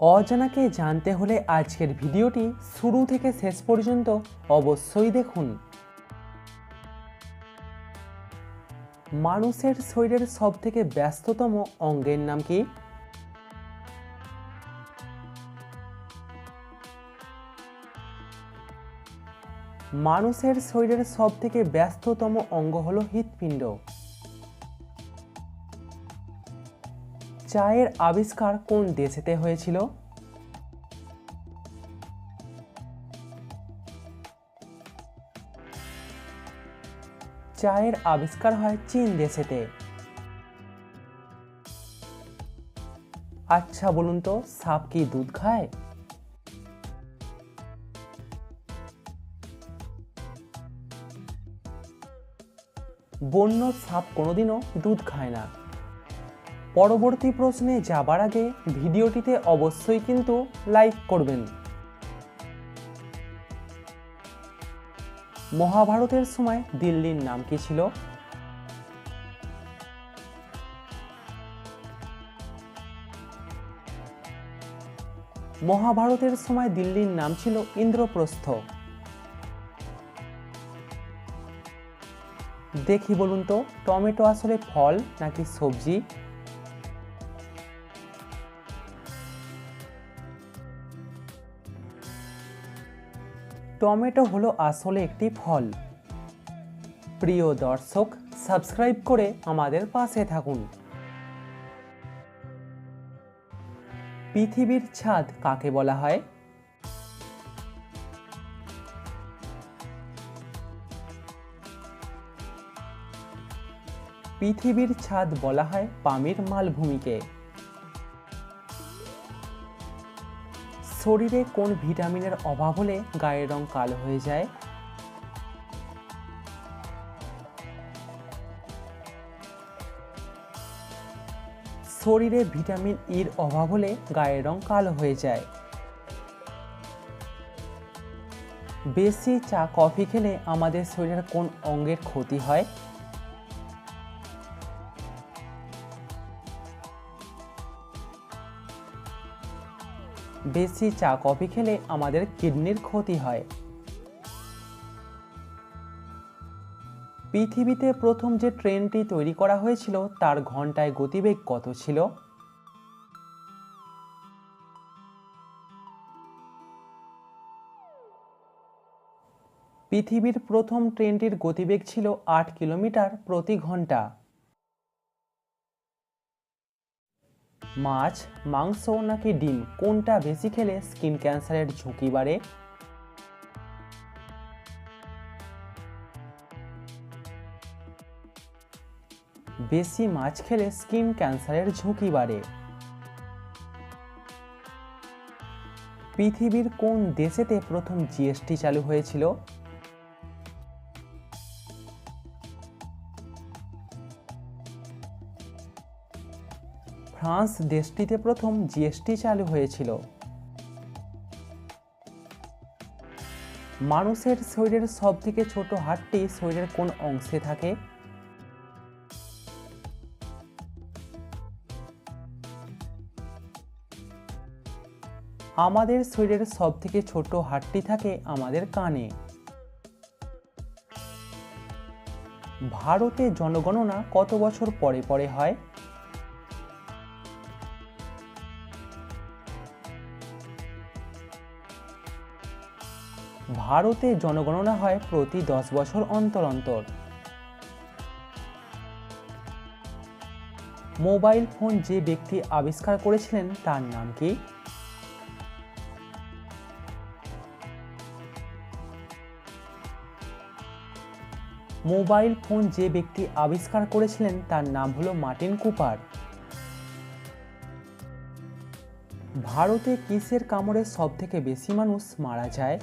অজানাকে জানতে হলে আজকের ভিডিওটি শুরু থেকে শেষ পর্যন্ত অবশ্যই দেখুন। মানুষের শরীরের সবথেকে ব্যস্ততম অঙ্গের নাম কি? মানুষের শরীরের সবথেকে ব্যস্ততম অঙ্গ হলো হৃৎপিণ্ড। চায়ের আবিষ্কার কোন দেশেতে হয়েছিল? চায়ের আবিষ্কার হয় চীন দেশেতে। আচ্ছা বলুন তো, সাপ কি দুধ খায়? বন্য সাপ কোনোদিনও দুধ খায় না। পরবর্তী প্রশ্নে যাবার আগে ভিডিওটিতে অবশ্যই কিন্তু লাইক করবেন। মহাভারতের সময় দিল্লির নাম কি ছিল? মহাভারতের সময় দিল্লির নাম ছিল ইন্দ্রপ্রস্থ। দেখি বলুন তো, টমেটো আসলে ফল নাকি সবজি? টমেটো হলো আসলে একটি ফল। প্রিয় দর্শক, সাবস্ক্রাইব করে আমাদের পাশে থাকুন। পৃথিবীর ছাদ কাকে বলা হয়? পৃথিবীর ছাদ বলা হয় পামির মালভূমিকে। শরীরে কোন ভিটামিনের অভাব হলে গায়ের রং কালো হয়ে যায়? শরীরে ভিটামিন ইর অভাব হলে গায়ের রং কালো হয়ে যায়। বেশি চা, কফি খেলে আমাদের শরীরের কোন অঙ্গের ক্ষতি হয়? বেশি চা কফি খেলে আমাদের কিডনির ক্ষতি হয়। পৃথিবীতে প্রথম যে ট্রেনটি তৈরি করা হয়েছিল, তার ঘন্টায় গতিবেগ কত ছিল? পৃথিবীর প্রথম ট্রেনটির গতিবেগ ছিল আট কিলোমিটার প্রতি ঘণ্টা। মাছ, মাংস নাকি ডিম? কোনটা বেশি খেলে স্কিন ক্যান্সারের ঝুঁকি বাড়ে? বেশি মাছ খেলে স্কিন ক্যান্সারের ঝুঁকি বাড়ে। পৃথিবীর কোন দেশেতে প্রথম জিএসটি চালু হয়েছিল? ফ্রান্স দেশটিতে প্রথম জিএসটি চালু হয়েছিল। মানুষের শরীরের সব থেকে ছোট হাড়টি শরীরের কোন অংশে থাকে? আমাদের শরীরের সব থেকে ছোট হাড়টি থাকে আমাদের কানে। ভারতে জনগণনা কত বছর পরে পরে হয়? ভারতে জনগণনা হয় প্রতি দশ বছর অন্তর অন্তর। মোবাইল ফোন যে ব্যক্তি আবিষ্কার করেছিলেন, তার নাম কি? মোবাইল ফোন যে ব্যক্তি আবিষ্কার করেছিলেন, তার নাম হলো মার্টিন কুপার। ভারতে কিসের কামড়ে সব থেকে বেশি মানুষ মারা যায়?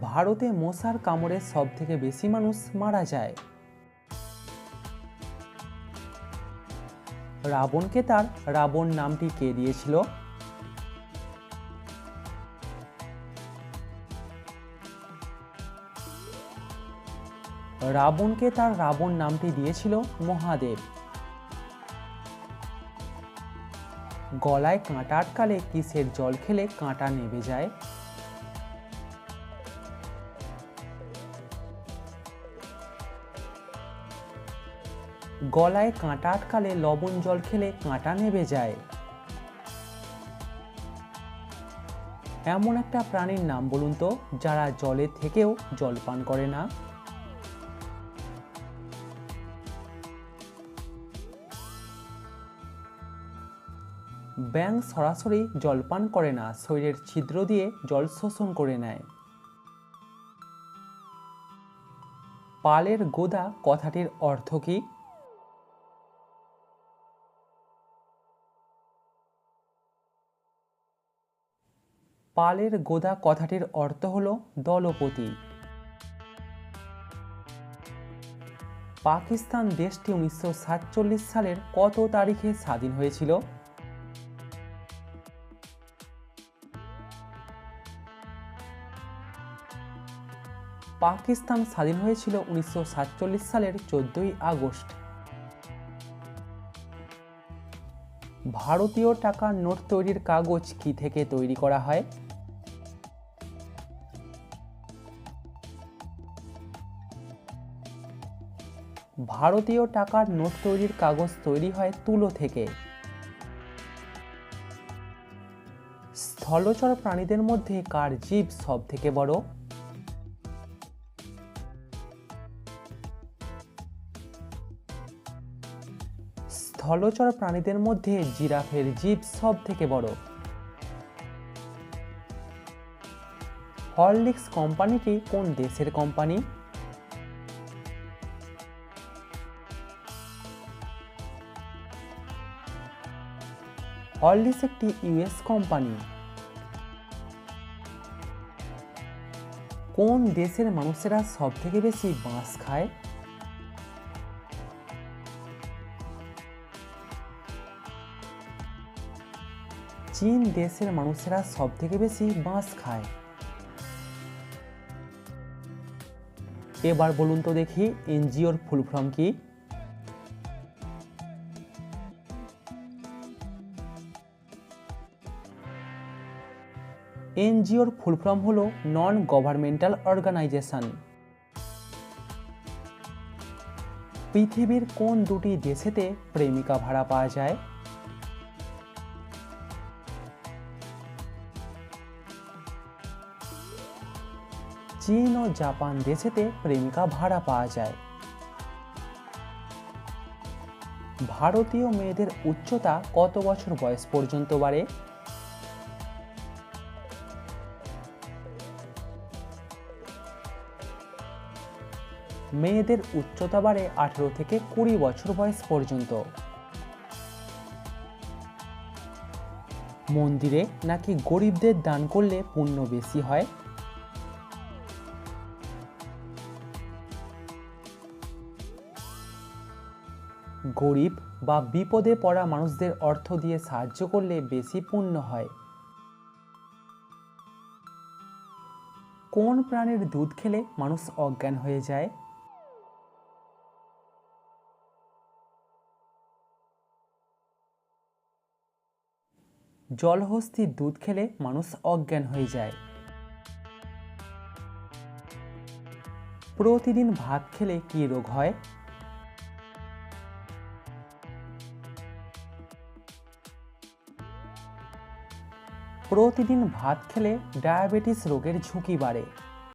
ভারতে মশার কামড়ে সব থেকে বেশি মানুষ মারা যায়। রাবণকে তার রাবণ নামটি কে দিয়েছিল? রাবণকে তার রাবণ নামটি দিয়েছিল মহাদেব। গলায় কাঁটা আটকালে কিসের জল খেলে কাঁটা নেবে যায়? গলায় কাঁটা আটকালে লবণ জল খেলে কাঁটা নেবে যায়। এমন একটা প্রাণীর নাম বলুন তো, যারা জলে থেকেও জল পান করে না। ব্যাং সরাসরি জল পান করে না, শরীরের ছিদ্র দিয়ে জল শোষণ করে নেয়। পালের গোদা কথাটির অর্থ কী? পালের গোদা কথাটির অর্থ হল দলপতি। পাকিস্তান দেশটি উনিশশো সাতচল্লিশ সালের কত তারিখে স্বাধীন হয়েছিল? পাকিস্তান স্বাধীন হয়েছিল উনিশশো সাতচল্লিশ সালের চোদ্দই আগস্ট। ভারতীয় টাকার নোট তৈরির কাগজ কি থেকে তৈরি করা হয়? ভারতীয় টাকার নোট তৈরির কাগজ তৈরি হয় তুলো থেকে। স্থলচর প্রাণীদের মধ্যে কার জীব সব থেকে বড়? স্থলচর প্রাণীদের মধ্যে জিরাফের জীব সব থেকে বড়? হরলিক্স কোম্পানিটি কোন দেশের কোম্পানি? হরলিক্স একটি ইউএস কোম্পানি। কোন দেশের মানুষেরা সব থেকে বেশি বাঁশ খায়? চীন দেশের মানুষেরা সব থেকে বেশি বাঁশ খায়। এবার বলুন তো দেখি এনজিওর ফুল ফর্ম কি? এনজিওর ফুল ফর্ম হলো নন গভর্নমেন্টাল অর্গানাইজেশন পৃথিবীর কোন দুটি দেশেতে প্রেমিকা ভাড়া পাওয়া যায়? চীন ও জাপান দেশেতে প্রেমিকা ভাড়া পাওয়া যায়। ভারতীয় মেয়েদের উচ্চতা কত বছর বয়স পর্যন্ত বাড়ে? মেয়েদের উচ্চতা বাড়ে আঠেরো থেকে কুড়ি বছর বয়স পর্যন্ত। মন্দিরে নাকি গরিবদের দান করলে পুণ্য বেশি হয়? গরিব বা বিপদে পড়া মানুষদের অর্থ দিয়ে সাহায্য করলে বেশি পুণ্য হয়। কোন প্রাণীর দুধ খেলে মানুষ অজ্ঞান হয়ে যায়? জলহস্তির দুধ খেলে মানুষ অজ্ঞান হয়ে যায়। প্রতিদিন ভাত খেলে কি রোগ হয়? প্রতিদিন ভাত খেলে ডায়াবেটিস রোগের ঝুঁকি বাড়ে।